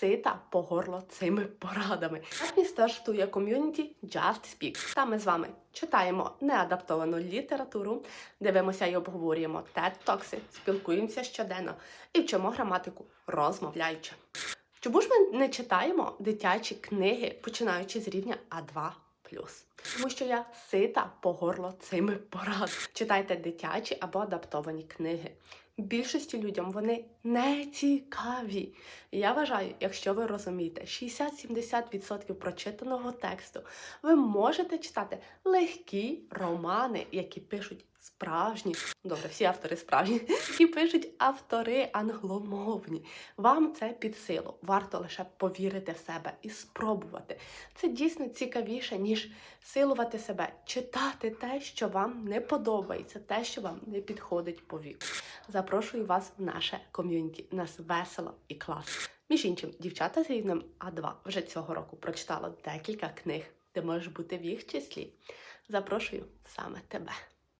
сита по горло цими порадами. Мій стартує ком'юніті Just Speak. Там ми з вами читаємо неадаптовану літературу, дивимося і обговорюємо TED-токси, спілкуємося щоденно і вчимо граматику, розмовляючи. Чому ж ми не читаємо дитячі книги, починаючи з рівня А2? Тому що я сита по горло цими порадами. Читайте дитячі або адаптовані книги. Більшості людям вони не цікаві. Я вважаю, якщо ви розумієте 60-70% прочитаного тексту, ви можете читати легкі романи, які пишуть справжні, добре, всі автори справжні, які пишуть автори англомовні. Вам це під силу. Варто лише повірити в себе і спробувати. Це дійсно цікавіше, ніж силувати себе, читати те, що вам не подобається, те, що вам не підходить по віку. Запрошую вас в наше ком'юніті. Нас весело і класно. Між іншим, дівчата з рівнем А2 вже цього року прочитала декілька книг, ти можеш бути в їх числі. Запрошую саме тебе.